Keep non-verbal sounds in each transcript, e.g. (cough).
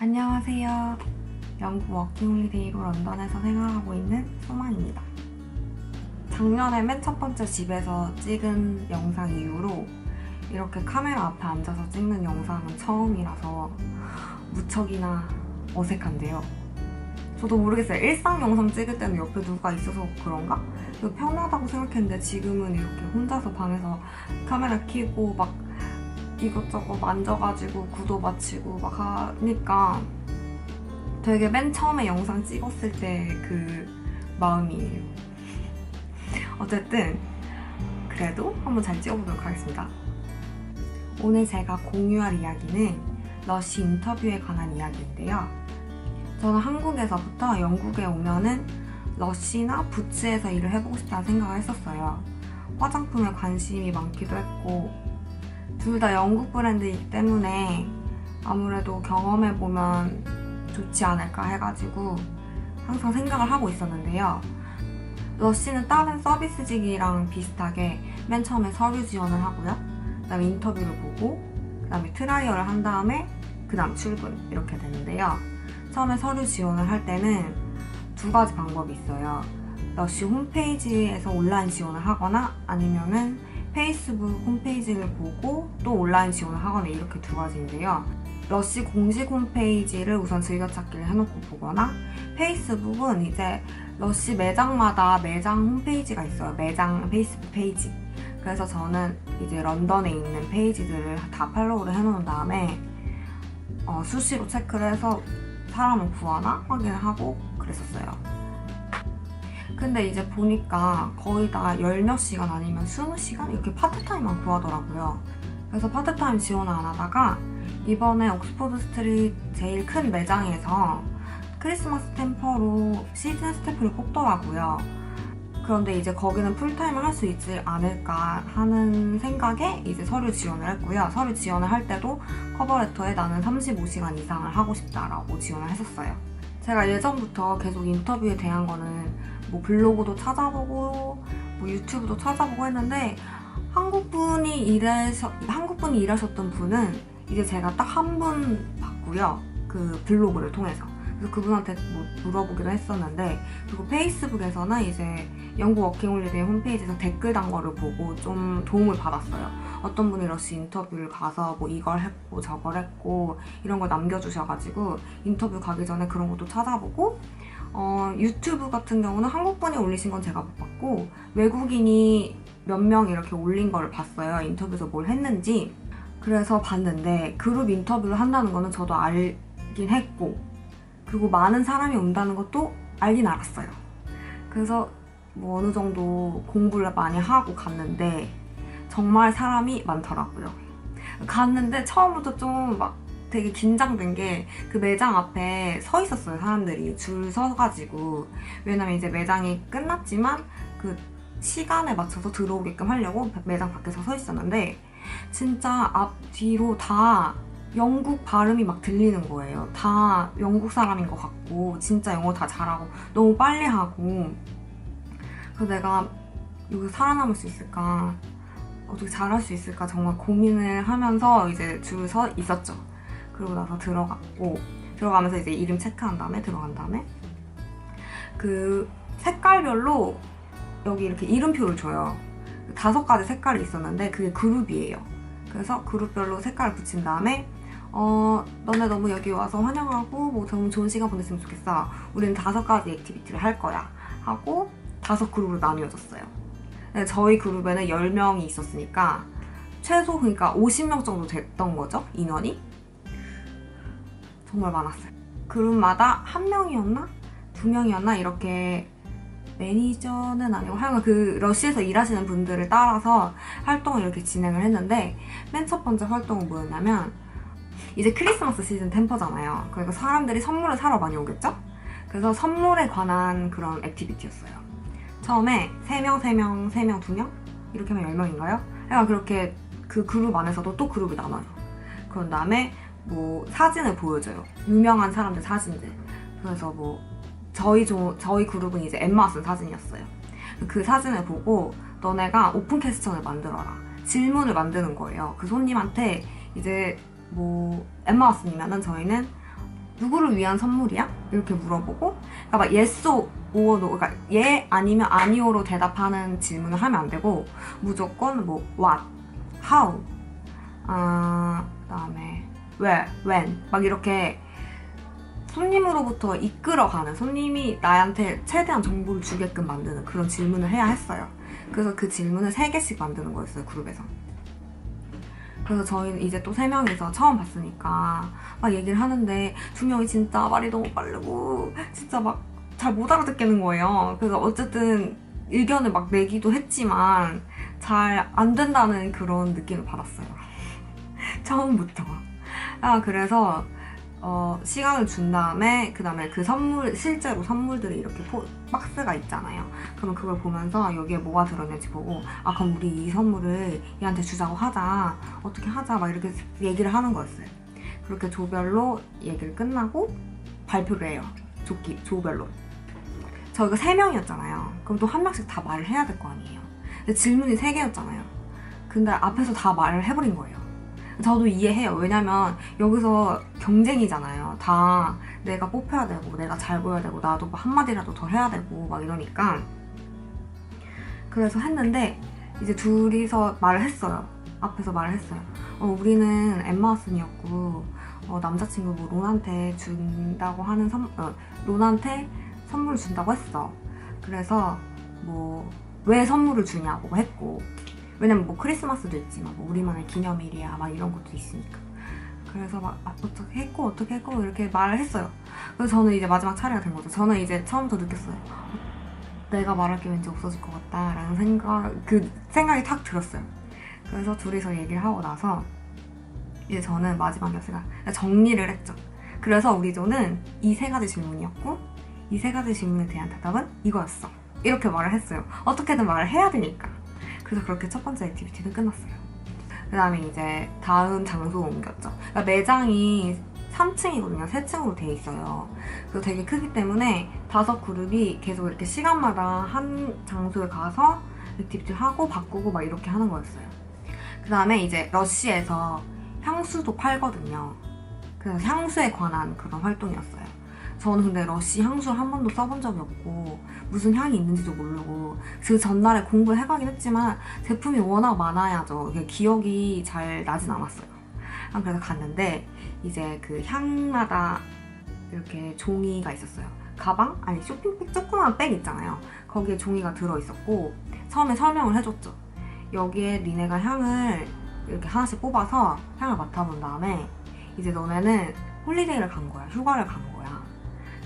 안녕하세요. 영국 워킹홀리데이로 런던에서 생활하고 있는 소만입니다. 작년에 맨 첫 번째 집에서 찍은 영상 이후로 이렇게 카메라 앞에 앉아서 찍는 영상은 처음이라서 무척이나 어색한데요. 저도 모르겠어요. 일상 영상 찍을 때는 옆에 누가 있어서 그런가? 편하다고 생각했는데 지금은 이렇게 혼자서 방에서 카메라 켜고 막 이것저것 만져가지고 구도 맞추고 막 하니까 되게 맨 처음에 영상 찍었을 때 그 마음이에요. 어쨌든 그래도 한번 잘 찍어보도록 하겠습니다. 오늘 제가 공유할 이야기는 러쉬 인터뷰에 관한 이야기인데요. 저는 한국에서부터 영국에 오면은 러쉬나 부츠에서 일을 해보고 싶다는 생각을 했었어요. 화장품에 관심이 많기도 했고 둘 다 영국 브랜드이기 때문에 아무래도 경험해보면 좋지 않을까 해가지고 항상 생각을 하고 있었는데요. 러쉬는 다른 서비스직이랑 비슷하게 맨 처음에 서류 지원을 하고요. 그 다음에 인터뷰를 보고 그 다음에 트라이얼을 한 다음에 그 다음 출근 이렇게 되는데요. 처음에 서류 지원을 할 때는 두 가지 방법이 있어요. 러쉬 홈페이지에서 온라인 지원을 하거나 아니면은 페이스북 홈페이지를 보고 또 온라인 지원을 하거나 이렇게 두 가지인데요. 러쉬 공식 홈페이지를 우선 즐겨찾기를 해놓고 보거나 페이스북은 이제 러쉬 매장마다 매장 홈페이지가 있어요. 매장 페이스북 페이지. 그래서 저는 이제 런던에 있는 페이지들을 다 팔로우를 해놓은 다음에 어, 수시로 체크를 해서 사람을 구하나 확인을 하고 그랬었어요. 근데 이제 보니까 거의 다 열 몇 시간 아니면 스무 시간 이렇게 파트타임만 구하더라고요. 그래서 파트타임 지원을 안 하다가 이번에 옥스퍼드 스트릿 제일 큰 매장에서 크리스마스 템퍼로 시즌 스태프를 뽑더라고요. 그런데 이제 거기는 풀타임을 할 수 있지 않을까 하는 생각에 이제 서류 지원을 했고요. 서류 지원을 할 때도 커버레터에 나는 35시간 이상을 하고 싶다라고 지원을 했었어요. 제가 예전부터 계속 인터뷰에 대한 거는 뭐 블로그도 찾아보고 뭐 유튜브도 찾아보고 했는데 한국 분이 일해서 한국 분이 일하셨던 분은 이제 제가 딱 한 분 봤고요. 그 블로그를 통해서. 그래서 그분한테 뭐 물어보기도 했었는데 그리고 페이스북에서는 이제 영국 워킹홀리데이 홈페이지에서 댓글 단 거를 보고 좀 도움을 받았어요. 어떤 분이 러시 인터뷰를 가서 뭐 이걸 했고 저걸 했고 이런 걸 남겨주셔가지고 인터뷰 가기 전에 그런 것도 찾아보고 어, 유튜브 같은 경우는 한국 분이 올리신 건 제가 못 봤고 외국인이 몇 명 이렇게 올린 거를 봤어요. 인터뷰에서 뭘 했는지 그래서 봤는데 그룹 인터뷰를 한다는 거는 저도 알긴 했고 그리고 많은 사람이 온다는 것도 알긴 알았어요. 그래서 뭐 어느 정도 공부를 많이 하고 갔는데 정말 사람이 많더라고요. 갔는데 처음부터 좀 막 되게 긴장된 게 그 매장 앞에 서 있었어요 사람들이 줄 서가지고 왜냐면 이제 매장이 끝났지만 그 시간에 맞춰서 들어오게끔 하려고 매장 밖에서 서 있었는데 진짜 앞 뒤로 다 영국 발음이 막 들리는 거예요. 다 영국 사람인 것 같고 진짜 영어 다 잘하고 너무 빨리 하고 그래서 내가 여기서 살아남을 수 있을까 어떻게 잘할 수 있을까 정말 고민을 하면서 이제 줄 서 있었죠. 그러고 나서 들어갔고 들어가면서 이제 이름 체크한 다음에 들어간 다음에 그 색깔별로 여기 이렇게 이름표를 줘요. 다섯 가지 색깔이 있었는데 그게 그룹이에요. 그래서 그룹별로 색깔을 붙인 다음에 어 너네 너무 여기 와서 환영하고 뭐 너무 좋은 시간 보냈으면 좋겠어. 우리는 다섯 가지 액티비티를 할 거야. 하고 다섯 그룹으로 나뉘어졌어요. 네, 저희 그룹에는 10명이 있었으니까 최소 그러니까 50명 정도 됐던 거죠. 인원이. 정말 많았어요. 그룹마다 한 명이었나? 두 명이었나? 이렇게 매니저는 아니고 하여간 그 러시에서 일하시는 분들을 따라서 활동을 이렇게 진행을 했는데 맨 첫 번째 활동은 뭐였냐면 이제 크리스마스 시즌 템퍼잖아요. 그러니까 사람들이 선물을 사러 많이 오겠죠? 그래서 선물에 관한 그런 액티비티였어요. 처음에 3명, 3명, 3명, 2명? 이렇게 하면 10명인가요? 약간 그렇게 그 그룹 안에서도 또 그룹이 나눠요. 그런 다음에 뭐 사진을 보여줘요. 유명한 사람들 사진들. 그래서 뭐 저희 조, 저희 그룹은 이제 엠마 쓴 사진이었어요. 그 사진을 보고 너네가 오픈 퀘스천을 만들어라. 질문을 만드는 거예요. 그 손님한테 이제 뭐 엠마 왓슨이면은 저희는 누구를 위한 선물이야? 이렇게 물어보고 그러니까 막 or no 그러니까 예 아니면 아니오로 대답하는 질문을 하면 안 되고 무조건 뭐 what, how, 아 그다음에 where, when 막 이렇게 손님으로부터 이끌어가는 손님이 나한테 최대한 정보를 주게끔 만드는 그런 질문을 해야 했어요. 그래서 그 질문을 세 개씩 만드는 거였어요 그룹에서. 그래서 저희는 이제 또 세 명이서 처음 봤으니까 막 얘기를 하는데 두 명이 진짜 말이 너무 빠르고 진짜 막 잘 못 알아듣겠는 거예요. 그래서 어쨌든 의견을 막 내기도 했지만 잘 안 된다는 그런 느낌을 받았어요. (laughs) 처음부터. 아 그래서 어, 시간을 준 다음에 그 다음에 그 선물 실제로 선물들이 이렇게 포, 박스가 있잖아요. 그러면 그걸 보면서 여기에 뭐가 들어있는지 보고 아 그럼 우리 이 선물을 얘한테 주자고 하자 어떻게 하자 막 이렇게 얘기를 하는 거였어요. 그렇게 조별로 얘기를 끝나고 발표를 해요. 조기 조별로. 저희가 세 명이었잖아요. 그럼 또 한 명씩 다 말을 해야 될 거 아니에요. 근데 질문이 세 개였잖아요. 근데 앞에서 다 말을 해버린 거예요. 저도 이해해요. 왜냐면 여기서 경쟁이잖아요. 다 내가 뽑혀야 되고, 내가 잘 보여야 되고, 나도 뭐 한마디라도 더 해야 되고, 막 이러니까. 그래서 했는데, 이제 둘이서 말을 했어요. 앞에서 말을 했어요. 어, 우리는 엠마슨이었고, 어, 남자친구 뭐 론한테 준다고 하는 선, 어, 론한테 선물을 준다고 했어. 그래서 뭐, 왜 선물을 주냐고 했고, 왜냐면 뭐 크리스마스도 있지만 뭐 우리만의 기념일이야 막 이런 것도 있으니까. 그래서 막 아, 어떻게 했고 어떻게 했고 이렇게 말을 했어요. 그래서 저는 이제 마지막 차례가 된 거죠. 저는 이제 처음부터 느꼈어요. 내가 말할 게 왠지 없어질 것 같다라는 생각 그 생각이 탁 들었어요. 그래서 둘이서 얘기를 하고 나서 이제 저는 마지막이었으니까 정리를 했죠. 그래서 우리 조는 이 세 가지 질문이었고 이 세 가지 질문에 대한 대답은 이거였어. 이렇게 말을 했어요. 어떻게든 말을 해야 되니까 그래서 그렇게 첫 번째 액티비티는 끝났어요. 그 다음에 이제 다음 장소 옮겼죠. 그러니까 매장이 3층이거든요. 3층으로 돼 있어요. 그래서 되게 크기 때문에 다섯 그룹이 계속 이렇게 시간마다 한 장소에 가서 액티비티 하고 바꾸고 막 이렇게 하는 거였어요. 그 다음에 이제 러쉬에서 향수도 팔거든요. 그래서 향수에 관한 그런 활동이었어요. 저는 근데 러쉬 향수를 한 번도 써본 적이 없고 무슨 향이 있는지도 모르고 그 전날에 공부를 해가긴 했지만 제품이 워낙 많아야죠. 기억이 잘 나진 않았어요. 아, 그래서 갔는데 이제 그 향마다 이렇게 종이가 있었어요. 가방? 아니 쇼핑백 조그만 백 있잖아요. 거기에 종이가 들어있었고 처음에 설명을 해줬죠. 여기에 니네가 향을 이렇게 하나씩 뽑아서 향을 맡아본 다음에 이제 너네는 홀리데이를 간 거야. 휴가를 간 거야.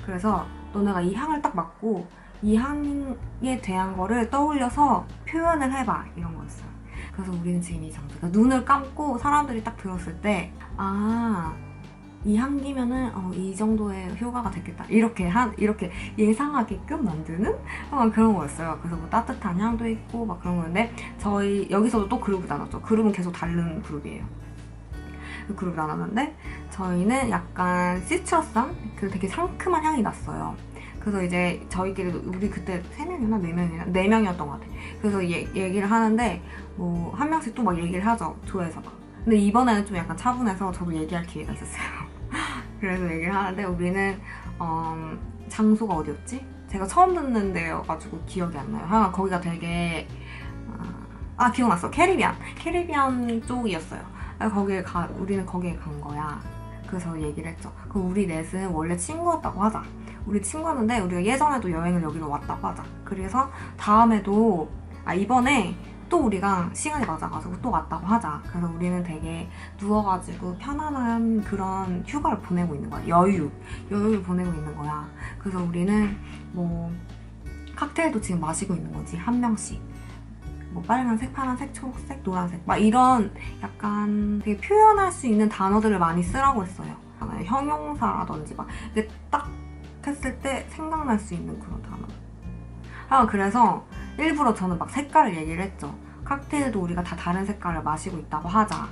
그래서 너네가 이 향을 딱 맡고 이 향에 대한 거를 떠올려서 표현을 해봐 이런 거였어요. 그래서 우리는 지금 이 장소, 그러니까 눈을 감고 사람들이 딱 들었을 때, 아, 이 향기면은 어, 이 정도의 효과가 됐겠다. 이렇게 한 이렇게 예상하게끔 만드는 어, 그런 거였어요. 그래서 뭐 따뜻한 향도 있고 막 그런 거였는데 저희 여기서도 또 그룹이 나눴죠. 그룹은 계속 다른 그룹이에요. 그 그룹이 나눴는데 저희는 약간 시트러스한 그 되게 상큼한 향이 났어요. 그래서 이제 저희끼리 우리 그때 세 명이나 네 명이나 네 명이었던 것 같아. 그래서 얘, 얘기를 하는데 뭐 한 명씩 또 막 얘기를 하죠 조에서 막. 근데 이번에는 좀 약간 차분해서 저도 얘기할 기회가 있었어요. (laughs) 그래서 얘기를 하는데 우리는 어, 장소가 어디였지? 제가 처음 듣는 데여가지고 기억이 안 나요. 하여간 거기가 되게 어, 아 기억났어. 캐리비안 캐리비안 쪽이었어요. 거기에 가 우리는 거기에 간 거야. 그래서 얘기를 했죠. 그럼 우리 넷은 원래 친구였다고 하자. 우리 친구였는데 우리가 예전에도 여행을 여기로 왔다고 하자. 그래서 다음에도 아 이번에 또 우리가 시간이 맞아가지고 또 왔다고 하자. 그래서 우리는 되게 누워가지고 편안한 그런 휴가를 보내고 있는 거야. 여유. 여유를 보내고 있는 거야. 그래서 우리는 뭐 칵테일도 지금 마시고 있는 거지. 한 명씩. 뭐 빨간색, 파란색, 초록색, 노란색. 막 이런 약간 되게 표현할 수 있는 단어들을 많이 쓰라고 했어요. 형용사라든지 막 이게 딱 했을 때 생각날 수 있는 그런 단어. 아, 그래서 일부러 저는 막 색깔을 얘기를 했죠. 칵테일도 우리가 다 다른 색깔을 마시고 있다고 하자.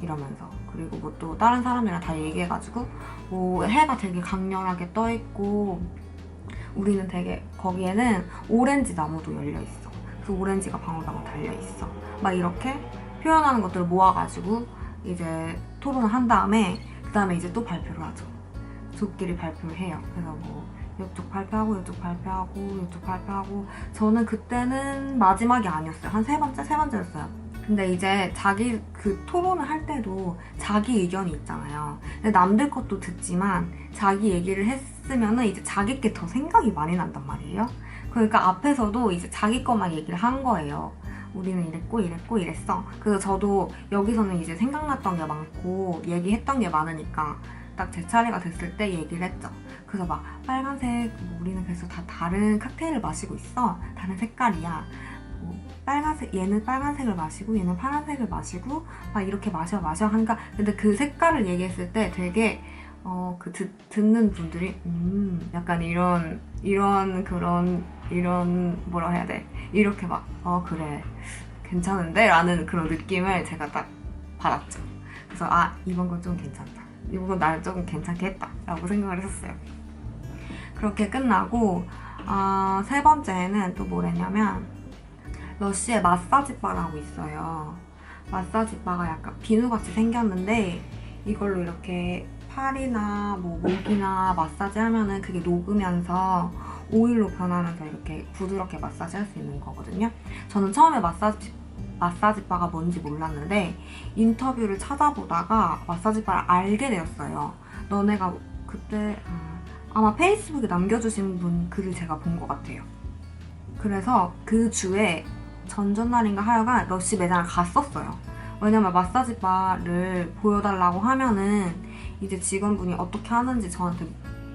이러면서. 그리고 뭐 또 다른 사람이랑 다 얘기해가지고, 뭐 해가 되게 강렬하게 떠 있고, 우리는 되게, 거기에는 오렌지 나무도 열려 있어. 그 오렌지가 방울방울 달려있어. 막 이렇게 표현하는 것들을 모아가지고, 이제 토론을 한 다음에, 그 다음에 이제 또 발표를 하죠. 조끼리 발표를 해요. 그래서 뭐 이쪽 발표하고 이쪽 발표하고 이쪽 발표하고 저는 그때는 마지막이 아니었어요. 한 세 번째 세 번째였어요. 근데 이제 자기 그 토론을 할 때도 자기 의견이 있잖아요. 근데 남들 것도 듣지만 자기 얘기를 했으면은 이제 자기 게 더 생각이 많이 난단 말이에요. 그러니까 앞에서도 이제 자기 것만 얘기를 한 거예요. 우리는 이랬고 이랬고 이랬어. 그래서 저도 여기서는 이제 생각났던 게 많고 얘기했던 게 많으니까 딱 제 차례가 됐을 때 얘기를 했죠. 그래서 막 빨간색 뭐 우리는 그래서 다 다른 칵테일을 마시고 있어. 다른 색깔이야. 뭐 빨간색 얘는 빨간색을 마시고 얘는 파란색을 마시고 막 이렇게 마셔 마셔 하니까 근데 그 색깔을 얘기했을 때 되게 어그 듣는 분들이 음 약간 이런 이런 그런 이런 뭐라 해야 돼 이렇게 막 어 그래 괜찮은데 라는 그런 느낌을 제가 딱 받았죠. 그래서 아 이번 건 좀 괜찮다. 이번 건 나를 조금 괜찮게 했다 라고 생각을 했었어요. 그렇게 끝나고 아, 세 번째는 또 뭐랬냐면 러쉬에 마사지 바라고 있어요. 마사지 바가 약간 비누같이 생겼는데 이걸로 이렇게 팔이나 뭐 목이나 마사지 하면은 그게 녹으면서 오일로 변하면서 이렇게 부드럽게 마사지 할 수 있는 거거든요. 저는 처음에 마사지 마사지 바가 뭔지 몰랐는데 인터뷰를 찾아보다가 마사지 바를 알게 되었어요. 너네가 그때 아, 아마 페이스북에 남겨주신 분 글을 제가 본 것 같아요. 그래서 그 주에 전전날인가 하여간 러쉬 매장을 갔었어요. 왜냐면 마사지 바를 보여달라고 하면은 이제 직원분이 어떻게 하는지 저한테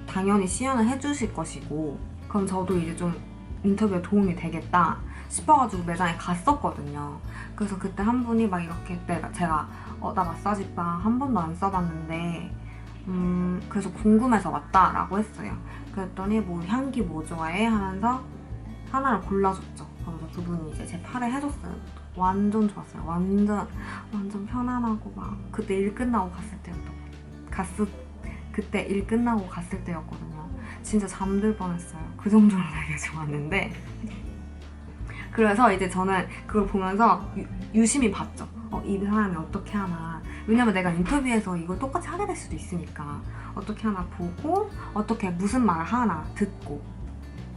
당연히 시연을 해주실 것이고 그럼 저도 이제 좀 인터뷰에 도움이 되겠다 싶어가지고 매장에 갔었거든요. 그래서 그때 한 분이 막 이렇게 내가 제가 어, 나 마사지 바 한 번도 안 써봤는데 음 그래서 궁금해서 왔다라고 했어요. 그랬더니 뭐 향기 뭐 좋아해 하면서 하나를 골라줬죠. 그래서 그분이 이제 제 팔에 해줬어요. 완전 좋았어요. 완전 완전 편안하고 막 그때 일 끝나고 갔을 때였던 것 갔을 그때 일 끝나고 갔을 때였거든요. 진짜 잠들 뻔했어요. 그 정도로 되게 좋았는데 그래서 이제 저는 그걸 보면서 유, 심히 봤죠. 어, 이 사람이 어떻게 하나. 왜냐면 내가 인터뷰에서 이걸 똑같이 하게 될 수도 있으니까 어떻게 하나 보고 어떻게 무슨 말을 하나 듣고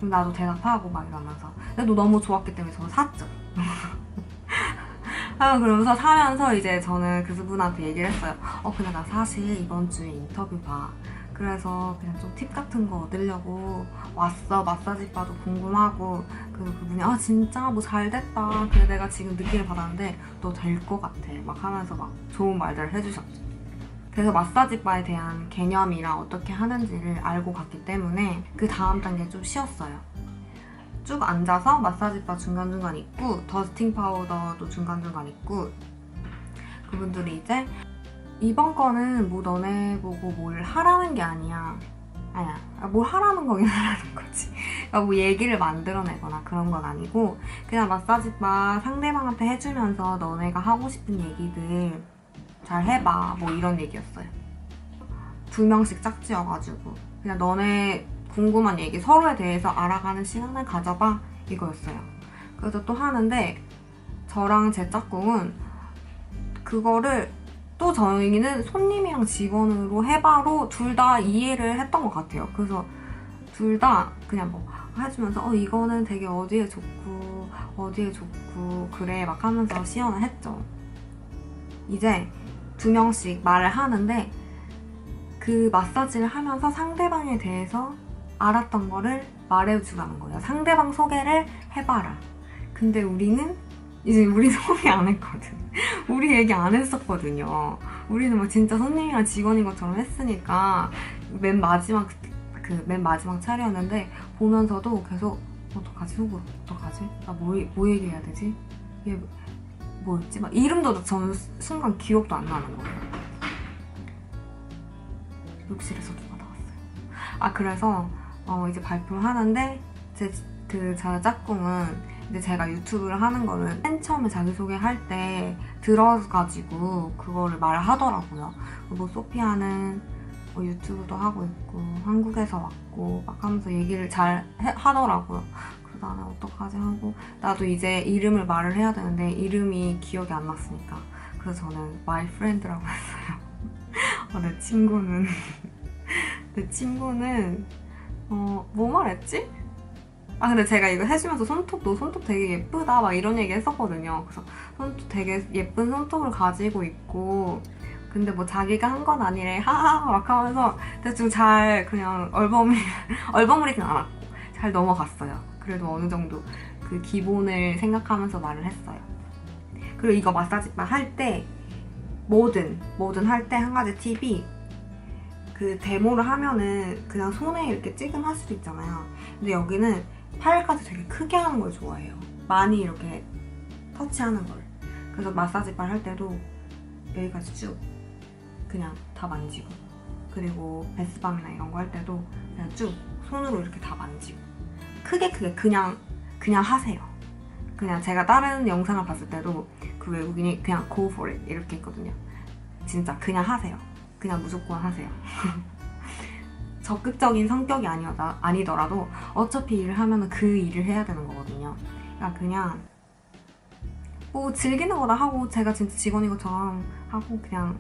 나도 대답하고 막 이러면서 근데 또 너무 좋았기 때문에 저는 샀죠. (laughs) 아, 그러면서 사면서 이제 저는 그 분한테 얘기를 했어요. 어, 근데 나 사실 이번 주에 인터뷰 봐. 그래서 그냥 좀 팁 같은 거 얻으려고 왔어. 마사지 바도 궁금하고. 그래서 그분이 아, 진짜 뭐 잘 됐다. 그래, 내가 지금 느낌을 받았는데 너 될 것 같아. 막 하면서 막 좋은 말들을 해주셨죠. 그래서 마사지 바에 대한 개념이랑 어떻게 하는지를 알고 갔기 때문에 그 다음 단계 좀 쉬었어요. 쭉 앉아서 마사지 바 중간중간 있고 더스팅 파우더도 중간중간 있고 그분들이 이제 이번 거는 뭐 너네 보고 뭘 하라는 게 아니야. 아니야. 아, 뭘 하라는 거긴 하라는 거지. 그러니까 뭐 얘기를 만들어내거나 그런 건 아니고 그냥 마사지 바 상대방한테 해주면서 너네가 하고 싶은 얘기들 잘 해봐. 뭐 이런 얘기였어요. 두 명씩 짝지어가지고 그냥 너네 궁금한 얘기 서로에 대해서 알아가는 시간을 가져봐 이거였어요. 그래서 또 하는데 저랑 제 짝꿍은 그거를 또 저희는 손님이랑 직원으로 해봐로 둘 다 이해를 했던 것 같아요. 그래서 둘 다 그냥 뭐 해주면서 어 이거는 되게 어디에 좋고 어디에 좋고 그래 막 하면서 시연을 했죠. 이제 두 명씩 말을 하는데 그 마사지를 하면서 상대방에 대해서 알았던 거를 말해주라는 거예요. 상대방 소개를 해봐라. 근데 우리는 이제 우리 소개 안 했거든. (laughs) 우리 얘기 안 했었거든요. 우리는 막 진짜 손님이랑 직원인 것처럼 했으니까 맨 마지막 그 맨 마지막 차례였는데 보면서도 계속 어떡하지 속으로 어떡하지? 나뭐 뭐 얘기해야 되지? 얘 뭐였지? 막 이름도 저는 순간 기억도 안 나는 거예요. 욕실에서 누가 나왔어요. 아 그래서 어, 이제 발표를 하는데 제그 짝꿍은 이제 제가 유튜브를 하는 거를 맨 처음에 자기소개 할 때 들어가지고 그거를 말하더라고요. 뭐 소피아는 뭐 유튜브도 하고 있고 한국에서 왔고 막 하면서 얘기를 잘 해, 하더라고요. 그래서 나는 어떡하지 하고 나도 이제 이름을 말을 해야 되는데 이름이 기억이 안 났으니까 그래서 저는 my friend라고 했어요. (laughs) 어, 내 친구는 (laughs) 그 친구는 어, 뭐 말했지? 아 근데 제가 이거 해주면서 손톱도 손톱 되게 예쁘다 막 이런 얘기 했었거든요. 그래서 손톱 되게 예쁜 손톱을 가지고 있고 근데 뭐 자기가 한 건 아니래 하하 막 하면서 대충 잘 그냥 얼버무리 (laughs) 얼버무리진 않았고 잘 넘어갔어요. 그래도 어느 정도 그 기본을 생각하면서 말을 했어요. 그리고 이거 마사지바 할때 뭐든 뭐든 할 때 한 가지 팁이 그 데모를 하면은 그냥 손에 이렇게 찌금 할 수도 있잖아요. 근데 여기는 팔까지 되게 크게 하는 걸 좋아해요. 많이 이렇게 터치하는 걸. 그래서 마사지바 할 때도 여기까지 쭉 그냥 다 만지고 그리고 베스밤이나 이런 거 할 때도 그냥 쭉 손으로 이렇게 다 만지고 크게 크게 그냥 그냥 하세요. 그냥 제가 다른 영상을 봤을 때도 그 외국인이 그냥 go for it 이렇게 했거든요. 진짜 그냥 하세요. 그냥 무조건 하세요. (laughs) 적극적인 성격이 아니어다, 아니더라도 어차피 일을 하면 그 일을 해야 되는 거거든요. 그러니까 그냥 뭐 즐기는 거다 하고 제가 진짜 직원인 것처럼 하고 그냥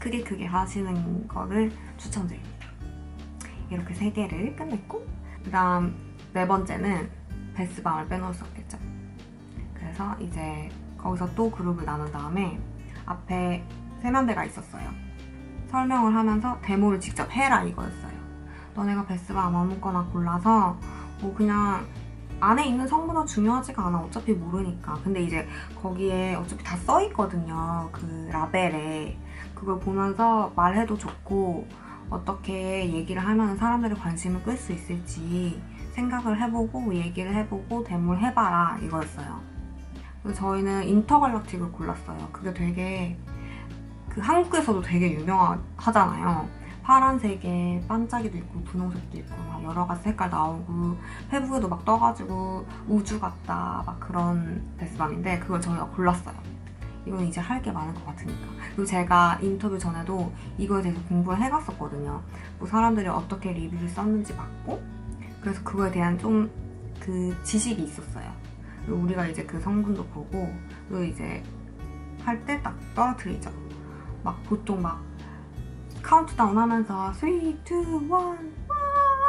크게 크게 하시는 거를 추천드립니다. 이렇게 세 개를 끝냈고 그 다음 네 번째는 베스밤을 빼놓을 수 없겠죠. 그래서 이제 거기서 또 그룹을 나눈 다음에 앞에 세면대가 있었어요. 설명을 하면서 데모를 직접 해라 이거였어요. 너네가 베스밤 아무 거나 골라서 뭐 그냥 안에 있는 성분은 중요하지가 않아. 어차피 모르니까. 근데 이제 거기에 어차피 다 써 있거든요. 그 라벨에. 그걸 보면서 말해도 좋고 어떻게 얘기를 하면 사람들이 관심을 끌 수 있을지 생각을 해보고 얘기를 해보고 데모를 해봐라 이거였어요. 그래서 저희는 인터갈락틱을 골랐어요. 그게 되게 그 한국에서도 되게 유명하잖아요. 파란색에 반짝이도 있고 분홍색도 있고 막 여러 가지 색깔 나오고 페북에도 막 떠가지고 우주 같다 막 그런 베스밤인데 그걸 저희가 골랐어요. 이건 이제 할 게 많을 것 같으니까. 그리고 제가 인터뷰 전에도 이거에 대해서 공부를 해갔었거든요. 뭐 사람들이 어떻게 리뷰를 썼는지 봤고 그래서 그거에 대한 좀 그 지식이 있었어요. 그리고 우리가 이제 그 성분도 보고 그리고 이제 할 때 딱 떨어뜨리죠. 막 보통 막 카운트다운 하면서 3, 2, 1, 와!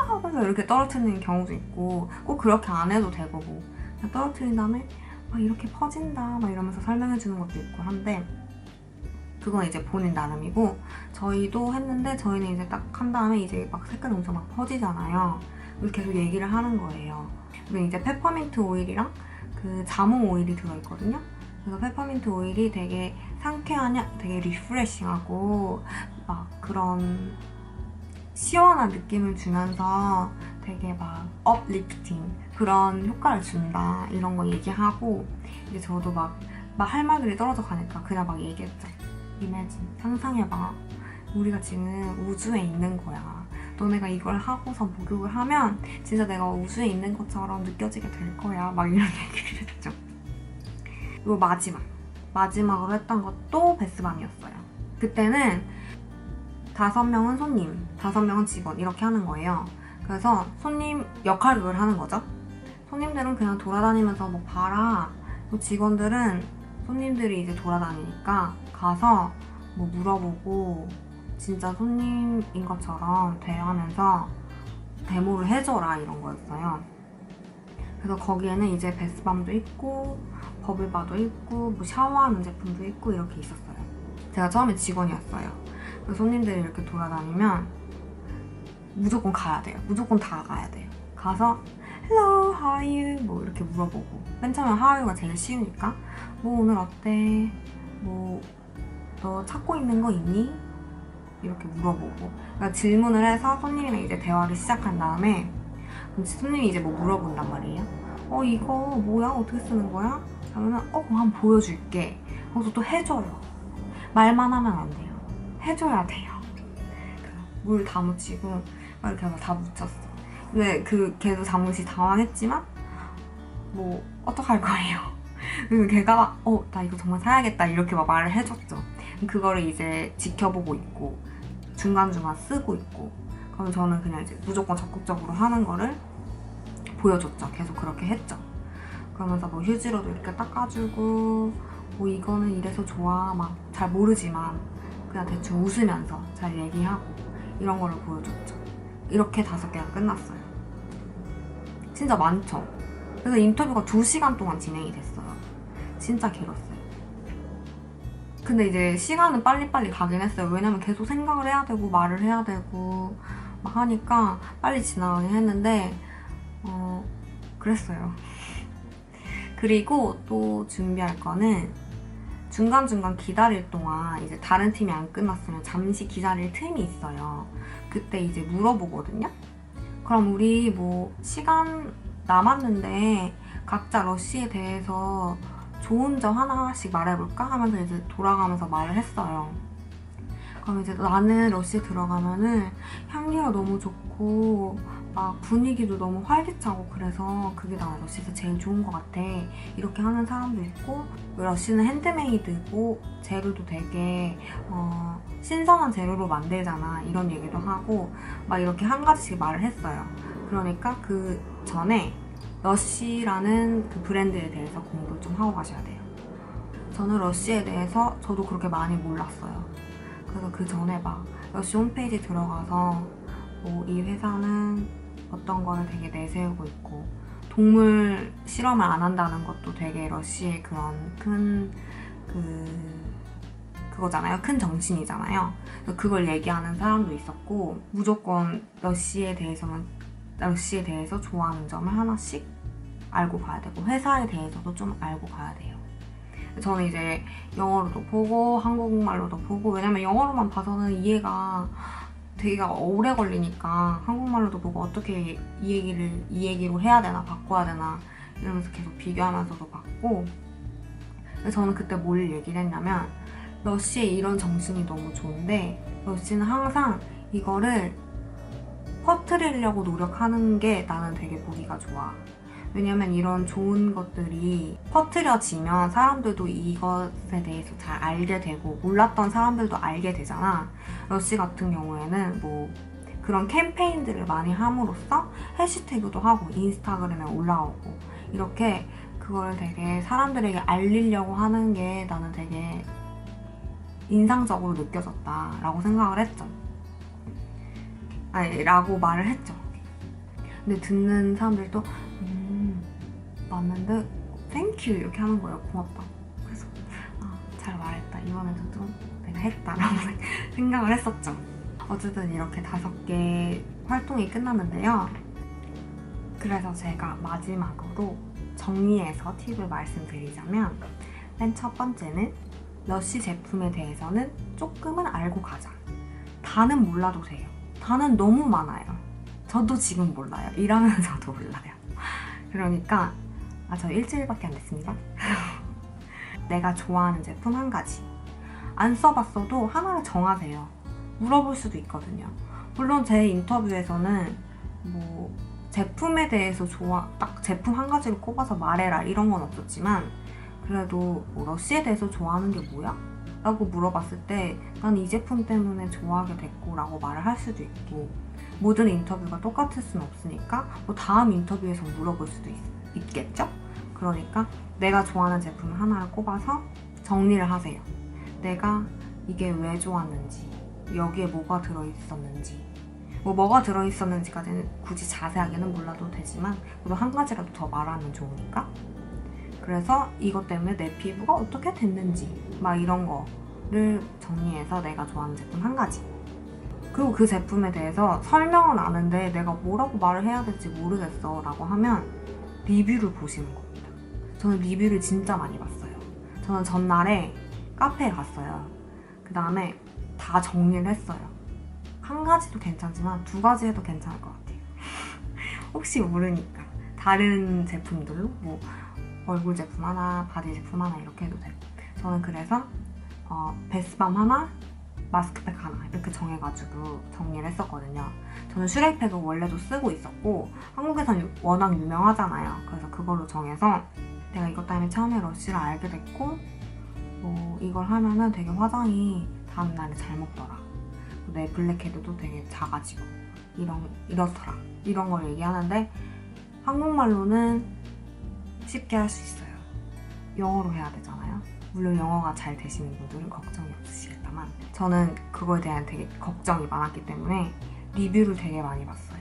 하면서 이렇게 떨어뜨리는 경우도 있고 꼭 그렇게 안 해도 되고 뭐 그냥 떨어뜨린 다음에 막 이렇게 퍼진다 막 이러면서 설명해 주는 것도 있고 한데 그건 이제 본인 나름이고 저희도 했는데 저희는 이제 딱 한 다음에 이제 막 색깔 엄청 막 퍼지잖아요. 그래서 계속 얘기를 하는 거예요. 그리고 이제 페퍼민트 오일이랑 그 자몽 오일이 들어있거든요. 그래서 페퍼민트 오일이 되게 상쾌하냐 되게 리프레싱하고 막 그런 시원한 느낌을 주면서 되게 막 업리프팅 그런 효과를 준다 이런 거 얘기하고 이제 저도 막 막 할 말들이 떨어져 가니까 그냥 막 얘기했죠. 이매진 상상해봐. 우리가 지금 우주에 있는 거야. 너네가 이걸 하고서 목욕을 하면 진짜 내가 우주에 있는 것처럼 느껴지게 될 거야. 막 이런 (laughs) 얘기를 했죠. 그리고 마지막. 마지막으로 했던 것도 베스밤이었어요. 그때는 다섯 명은 손님, 다섯 명은 직원 이렇게 하는 거예요. 그래서 손님 역할을 하는 거죠. 손님들은 그냥 돌아다니면서 뭐 봐라. 또 직원들은 손님들이 이제 돌아다니니까 가서 뭐 물어보고 진짜 손님인 것처럼 대하면서 데모를 해줘라 이런 거였어요. 그래서 거기에는 이제 베스밤도 있고 버블바도 있고 뭐 샤워하는 제품도 있고 이렇게 있었어요. 제가 처음에 직원이었어요. 손님들이 이렇게 돌아다니면 무조건 가야 돼요. 무조건 다 가야 돼요. 가서 Hello, how are you? 뭐 이렇게 물어보고 맨 처음에 how are you가 제일 쉬우니까 뭐 오늘 어때? 뭐 너 찾고 있는 거 있니? 이렇게 물어보고 그러니까 질문을 해서 손님이랑 이제 대화를 시작한 다음에 손님이 이제 뭐 물어본단 말이에요. 어 이거 뭐야? 어떻게 쓰는 거야? 그러면은 어 그럼 한번 보여줄게. 그래서 또 해줘요. 말만 하면 안 돼요. 해줘야 돼요. 물 다 묻히고 막 이렇게 해서 다 묻혔어. 근데 그 걔도 잠시 당황했지만 뭐 어떡할 거예요. (laughs) 그리고 걔가 막, 어, 나 이거 정말 사야겠다. 이렇게 막 말을 해줬죠. 그거를 이제 지켜보고 있고, 중간중간 쓰고 있고, 그럼 저는 그냥 이제 무조건 적극적으로 하는 거를 보여줬죠. 계속 그렇게 했죠. 그러면서 뭐 휴지로도 이렇게 닦아주고, 뭐 이거는 이래서 좋아. 막 잘 모르지만, 그냥 대충 웃으면서 잘 얘기하고, 이런 거를 보여줬죠. 이렇게 다섯 개가 끝났어요. 진짜 많죠? 그래서 인터뷰가 2시간 동안 진행이 됐어요. 진짜 길었어요. 근데 이제 시간은 빨리빨리 가긴 했어요. 왜냐면 계속 생각을 해야 되고 말을 해야 되고 막 하니까 빨리 지나가긴 했는데 어 그랬어요. 그리고 또 준비할 거는 중간중간 기다릴 동안 이제 다른 팀이 안 끝났으면 잠시 기다릴 틈이 있어요. 그때 이제 물어보거든요. 그럼 우리 뭐 시간 남았는데 각자 러쉬에 대해서 좋은 점 하나씩 말해볼까 하면서 이제 돌아가면서 말을 했어요. 그럼 이제 나는 러쉬에 들어가면은 향기가 너무 좋고 막 분위기도 너무 활기차고 그래서 그게 나 러쉬에서 제일 좋은 것 같아. 이렇게 하는 사람도 있고 러쉬는 핸드메이드고 재료도 되게 어, 신선한 재료로 만들잖아. 이런 얘기도 하고 막 이렇게 한 가지씩 말을 했어요. 그러니까 그 전에 러쉬라는 그 브랜드에 대해서 공부를 좀 하고 가셔야 돼요. 저는 러쉬에 대해서 저도 그렇게 많이 몰랐어요. 그래서 그 전에 막 러쉬 홈페이지 들어가서 뭐 이 회사는 어떤 거를 되게 내세우고 있고 동물 실험을 안 한다는 것도 되게 러쉬의 그런 큰 그 그거잖아요. 큰 정신이잖아요. 그걸 얘기하는 사람도 있었고 무조건 러쉬에 대해서는 러쉬에 대해서 좋아하는 점을 하나씩 알고 가야 되고 회사에 대해서도 좀 알고 가야 돼요. 저는 이제 영어로도 보고 한국말로도 보고 왜냐면 영어로만 봐서는 이해가 되게 오래 걸리니까 한국말로도 보고 어떻게 이 얘기를 이 얘기로 해야 되나 바꿔야 되나 이러면서 계속 비교하면서도 봤고 저는 그때 뭘 얘기를 했냐면 러쉬의 이런 정신이 너무 좋은데 러쉬는 항상 이거를 퍼뜨리려고 노력하는 게 나는 되게 보기가 좋아. 왜냐면 이런 좋은 것들이 퍼뜨려지면 사람들도 이것에 대해서 잘 알게 되고 몰랐던 사람들도 알게 되잖아. 러시 같은 경우에는 뭐 그런 캠페인들을 많이 함으로써 해시태그도 하고 인스타그램에 올라오고 이렇게 그걸 되게 사람들에게 알리려고 하는 게 나는 되게 인상적으로 느껴졌다라고 생각을 했죠. 아니, 라고 말을 했죠. 근데 듣는 사람들도, 음, 맞는데, 땡큐 이렇게 하는 거예요. 고맙다. 그래서, 아, 잘 말했다. 이번에도 좀 내가 했다라고 (laughs) 생각을 했었죠. 어쨌든 이렇게 다섯 개 활동이 끝났는데요. 그래서 제가 마지막으로 정리해서 팁을 말씀드리자면, 맨 첫 번째는 러쉬 제품에 대해서는 조금은 알고 가자. 다는 몰라도 돼요. 다는 너무 많아요. 저도 지금 몰라요. 일하면서도 몰라요. (laughs) 그러니까 아, 저 일주일밖에 안 됐습니다. (laughs) 내가 좋아하는 제품 한 가지. 안 써봤어도 하나를 정하세요. 물어볼 수도 있거든요. 물론 제 인터뷰에서는 뭐 제품에 대해서 좋아 딱 제품 한 가지를 꼽아서 말해라 이런 건 없었지만 그래도 뭐 러쉬에 대해서 좋아하는 게 뭐야? 라고 물어봤을 때 난 이 제품 때문에 좋아하게 됐고 라고 말을 할 수도 있고 모든 인터뷰가 똑같을 수는 없으니까 뭐 다음 인터뷰에서 물어볼 수도 있, 겠죠 그러니까 내가 좋아하는 제품 하나를 꼽아서 정리를 하세요. 내가 이게 왜 좋았는지 여기에 뭐가 들어있었는지 뭐 뭐가 들어있었는지까지는 굳이 자세하게는 몰라도 되지만 그래도 한 가지라도 더 말하면 좋으니까. 그래서 이것 때문에 내 피부가 어떻게 됐는지 막 이런 거를 정리해서 내가 좋아하는 제품 한 가지. 그리고 그 제품에 대해서 설명은 아는데 내가 뭐라고 말을 해야 될지 모르겠어 라고 하면 리뷰를 보시는 겁니다 저는 리뷰를 진짜 많이 봤어요. 저는 전날에 카페에 갔어요. 그 다음에 다 정리를 했어요. 한 가지도 괜찮지만 두 가지 해도 괜찮을 것 같아요. (laughs) 혹시 모르니까. 다른 제품들로? 뭐 얼굴 제품 하나, 바디 제품 하나 이렇게 해도 되고. 저는 그래서 어, 베스밤 하나, 마스크팩 하나 이렇게 정해가지고 정리를 했었거든요. 저는 슈레이팩을 원래도 쓰고 있었고 한국에선 유- 워낙 유명하잖아요. 그래서 그걸로 정해서 내가 이것 때문에 처음에 러쉬를 알게 됐고 뭐 이걸 하면은 되게 화장이 다음날에 잘 먹더라. 내 블랙헤드도 되게 작아지고 이런 이렇더라. 이런 걸 얘기하는데 한국말로는 쉽게 할 수 있어요. 영어로 해야 되잖아요. 물론 영어가 잘 되시는 분들은 걱정이 없으시겠다만 저는 그거에 대한 되게 걱정이 많았기 때문에 리뷰를 되게 많이 봤어요.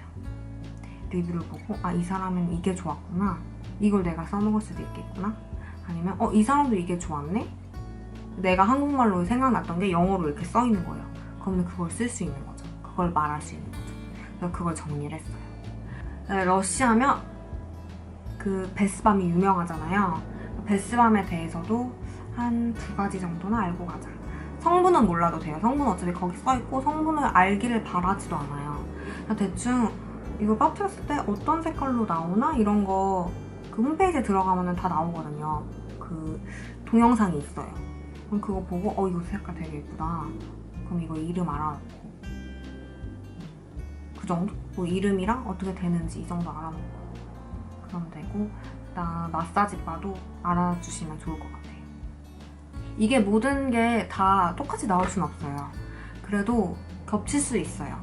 리뷰를 보고 아 이 사람은 이게 좋았구나. 이걸 내가 써먹을 수도 있겠구나. 아니면 어 이 사람도 이게 좋았네. 내가 한국말로 생각났던 게 영어로 이렇게 써 있는 거예요. 그러면 그걸 쓸 수 있는 거죠. 그걸 말할 수 있는 거죠. 그래서 그걸 정리를 했어요. 네, 러시아면 그 베스밤이 유명하잖아요. 베스밤에 대해서도 한 두 가지 정도는 알고 가자. 성분은 몰라도 돼요. 성분은 어차피 거기 써 있고 성분을 알기를 바라지도 않아요. 대충 이걸 빠뜨렸을 때 어떤 색깔로 나오나 이런 거 그 홈페이지에 들어가면 다 나오거든요. 그 동영상이 있어요. 그럼 그거 보고 어 이거 색깔 되게 예쁘다. 그럼 이거 이름 알아놓고 그 정도? 뭐 이름이랑 어떻게 되는지 이 정도 알아놓고 그러면 되고 그다음 마사지 바도 알아주시면 좋을 것 같아요. 이게 모든 게 다 똑같이 나올 순 없어요. 그래도 겹칠 수 있어요.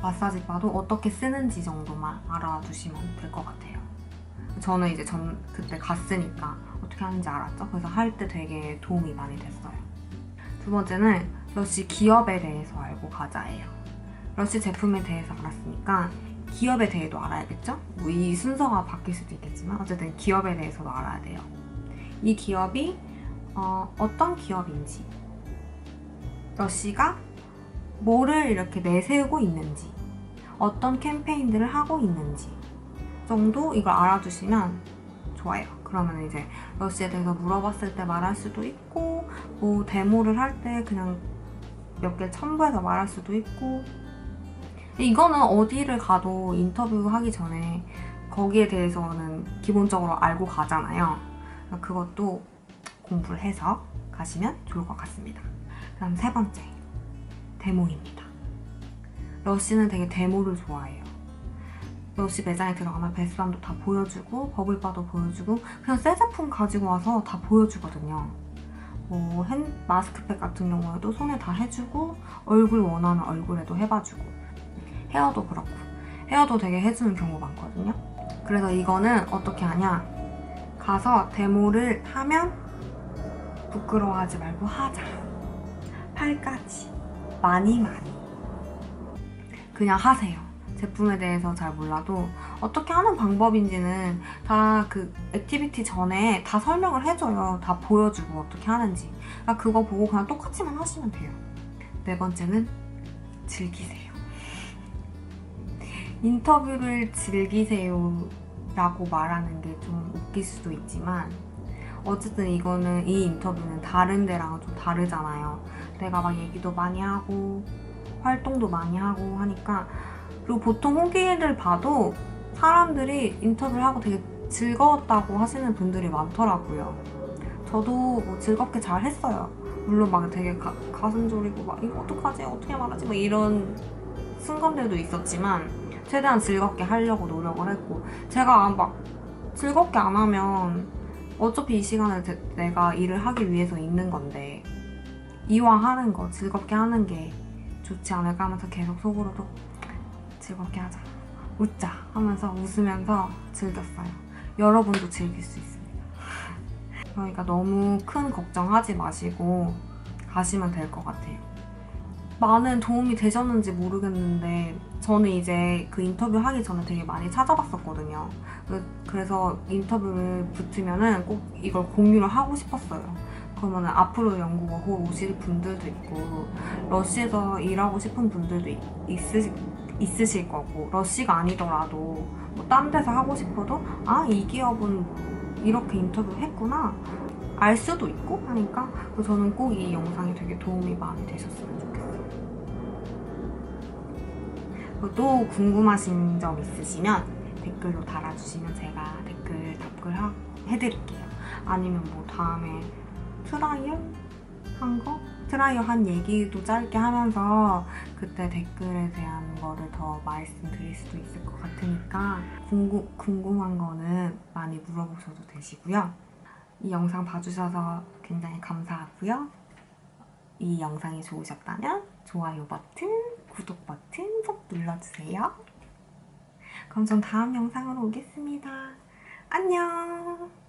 마사지 바도 어떻게 쓰는지 정도만 알아두시면 될 것 같아요. 저는 이제 전 그때 갔으니까 어떻게 하는지 알았죠. 그래서 할 때 되게 도움이 많이 됐어요. 두 번째는 러시 기업에 대해서 알고 가자예요. 러시 제품에 대해서 알았으니까 기업에 대해도 알아야겠죠? 뭐 이 순서가 바뀔 수도 있겠지만 어쨌든 기업에 대해서도 알아야 돼요. 이 기업이 어, 어떤 기업인지 러시가 뭐를 이렇게 내세우고 있는지 어떤 캠페인들을 하고 있는지 정도 이걸 알아두시면 좋아요. 그러면 이제 러시에 대해서 물어봤을 때 말할 수도 있고 뭐 데모를 할 때 그냥 몇 개 첨부해서 말할 수도 있고 이거는 어디를 가도 인터뷰하기 전에 거기에 대해서는 기본적으로 알고 가잖아요. 그것도 공부를 해서 가시면 좋을 것 같습니다. 그다음 세 번째 데모입니다. 러시는 되게 데모를 좋아해요. 러시 매장에 들어가면 베스밤도 다 보여주고 버블바도 보여주고 그냥 새 제품 가지고 와서 다 보여주거든요. 뭐 핸, 마스크팩 같은 경우에도 손에 다 해주고 얼굴 원하는 얼굴에도 해봐주고 헤어도 그렇고 헤어도 되게 해주는 경우 많거든요. 그래서 이거는 어떻게 하냐 가서 데모를 하면 부끄러워하지 말고 하자. 팔까지 많이 많이 그냥 하세요. 제품에 대해서 잘 몰라도 어떻게 하는 방법인지는 다 그 액티비티 전에 다 설명을 해줘요. 다 보여주고 어떻게 하는지. 그러니까 그거 보고 그냥 똑같이만 하시면 돼요. 네 번째는 즐기세요. 인터뷰를 즐기세요 라고 말하는 게 좀 웃길 수도 있지만 어쨌든 이거는 이 인터뷰는 다른 데랑은 좀 다르잖아요. 내가 막 얘기도 많이 하고 활동도 많이 하고 하니까 그리고 보통 후기를 봐도 사람들이 인터뷰를 하고 되게 즐거웠다고 하시는 분들이 많더라고요. 저도 뭐 즐겁게 잘 했어요. 물론 막 되게 가, 가슴 졸이고 막 이거 어떡하지 어떻게 말하지 막 이런 순간들도 있었지만 최대한 즐겁게 하려고 노력을 했고 제가 막 즐겁게 안 하면 어차피 이 시간을 제- 내가 일을 하기 위해서 있는 건데 이왕 하는 거 즐겁게 하는 게 좋지 않을까 하면서 계속 속으로도 즐겁게 하자. 웃자 하면서 웃으면서 즐겼어요. 여러분도 즐길 수 있습니다. 그러니까 너무 큰 걱정하지 마시고 가시면 될 것 같아요. 많은 도움이 되셨는지 모르겠는데 저는 이제 그 인터뷰 하기 전에 되게 많이 찾아봤었거든요. 그- 그래서 인터뷰를 붙으면은 꼭 이걸 공유를 하고 싶었어요. 그러면 앞으로 영국어 오실 분들도 있고 러시에서 일하고 싶은 분들도 있, 있으, 있으실 거고 러시가 아니더라도 뭐 딴 데서 하고 싶어도 아 이 기업은 이렇게 인터뷰 했구나 알 수도 있고 하니까 저는 꼭 이 영상이 되게 도움이 많이 되셨으면 좋겠어요. 또 궁금하신 점 있으시면 댓글로 달아주시면 제가 댓글 답글 하- 해드릴게요. 아니면 뭐 다음에 트라이얼 한 거? 트라이얼 한 얘기도 짧게 하면서 그때 댓글에 대한 거를 더 말씀드릴 수도 있을 것 같으니까 궁금, 궁금한 거는 많이 물어보셔도 되시고요. 이 영상 봐주셔서 굉장히 감사하고요. 이 영상이 좋으셨다면 좋아요 버튼, 구독 버튼 꼭 눌러주세요. 그럼 전 다음 영상으로 오겠습니다. 안녕!